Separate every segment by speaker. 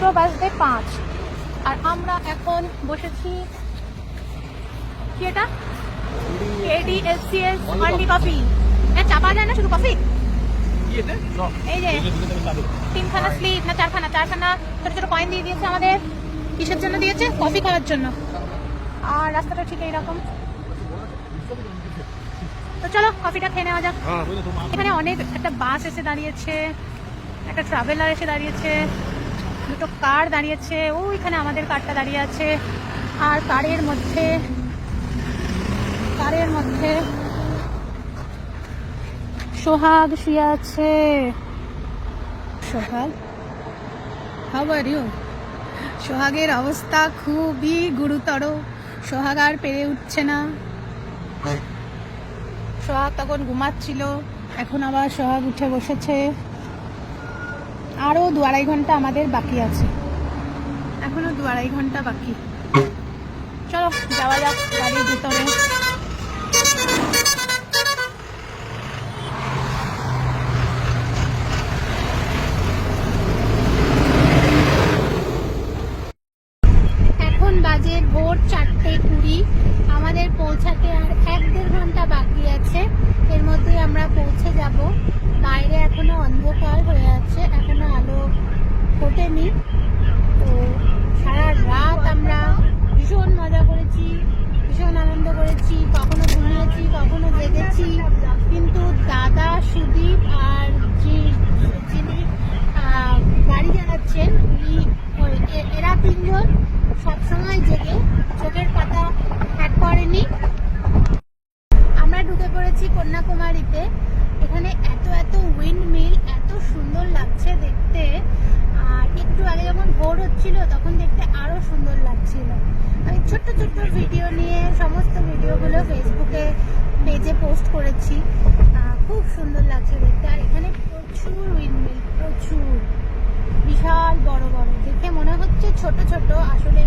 Speaker 1: দুটো বাজতে পাঁচ। আর আমরা এখন বসেছি কি এটা? অনলি কফি হ্যাঁ চা পাওয়া যায় না শুধু কফি এই যে। তিনখানা স্লিপ না চারখানা চারখানা ছোট ছোট কয়েন দিয়ে দিয়েছে আমাদের। কিসের জন্য দিয়েছে? কফি খাওয়ার জন্য। আর রাস্তাটা ঠিক এইরকম। তো চলো কফিটা খেয়ে নেওয়া যাক। এখানে অনেক একটা বাস এসে দাঁড়িয়েছে একটা ট্রাভেলার এসে দাঁড়িয়েছে। দুটো কার দাঁড়িয়েছে ওইখানে আমাদের কারটা দাঁড়িয়ে আছে। আর কারের মধ্যে কারের মধ্যে সোহাগ শুয়ে আছে। সোহাগ হাউ আর ইউ সোহাগের অবস্থা খুবই গুরুতর। সোহাগ আর পেরে উঠছে না। সোহাগ তখন ঘুমাচ্ছিল এখন আবার সোহাগ উঠে বসেছে। আরও দু আড়াই ঘণ্টা আমাদের বাকি আছে। এখনও দু আড়াই ঘণ্টা বাকি। চলো, যাওয়া যাক গাড়ির ভিতরে। এখন বাজে ভোর চারটে কুড়ি। আমাদের পৌঁছাতে আর এক দেড় ঘণ্টা বাকি আছে। এর মধ্যেই আমরা পৌঁছে যাব। কন্যাকুমারীতে। এখানে এত এত উইন্ড মিল এত সুন্দর লাগছে দেখতে। আর একটু আগে যখন ভোর হচ্ছিল, তখন দেখতে আরও সুন্দর লাগছিল। আমি ছোট্ট ছোট্ট ভিডিও নিয়ে সমস্ত ভিডিওগুলো ফেসবুকে পেজে পোস্ট করেছি। খুব সুন্দর লাগছে দেখতে। আর এখানে প্রচুর উইন্ড মিল প্রচুর। বিশাল বড় বড়। দেখে মনে হচ্ছে ছোট ছোট। আসলে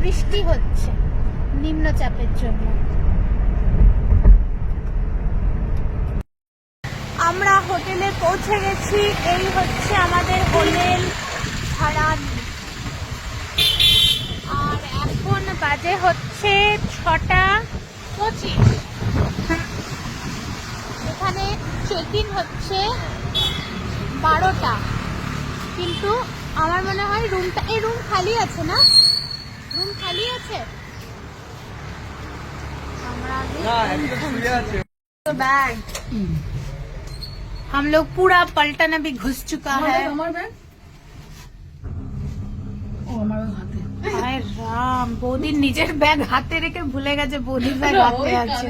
Speaker 1: বৃষ্টি হচ্ছে নিম্নচাপের জন্য। আমরা হোটেলে পৌঁছে গেছি, এই হচ্ছে আমাদের হোটেল ভাড়ানি। আর এখন বাজে হচ্ছে ছটা পঁচিশ। এখানে চেক ইন হচ্ছে বারোটা। কিন্তু আমার মনে হয় রুমটা এই রুম খালি আছে না রুম খালি আছে আমরা आगे- तो बैग हम लोग पूरा पलटन अभी घुस चुका है হায় রাম বৌদির নিজের ব্যাগ হাতে রেখে ভুলে গেছে বৌদির ব্যাগ হাতে আছে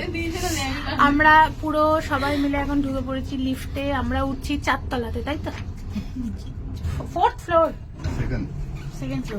Speaker 1: আমরা পুরো সবাই মিলে এখন ঢুকে পড়েছি লিফটে আমরা উঠছি চারতলাতে তাই তো fourth floor
Speaker 2: second
Speaker 1: second floor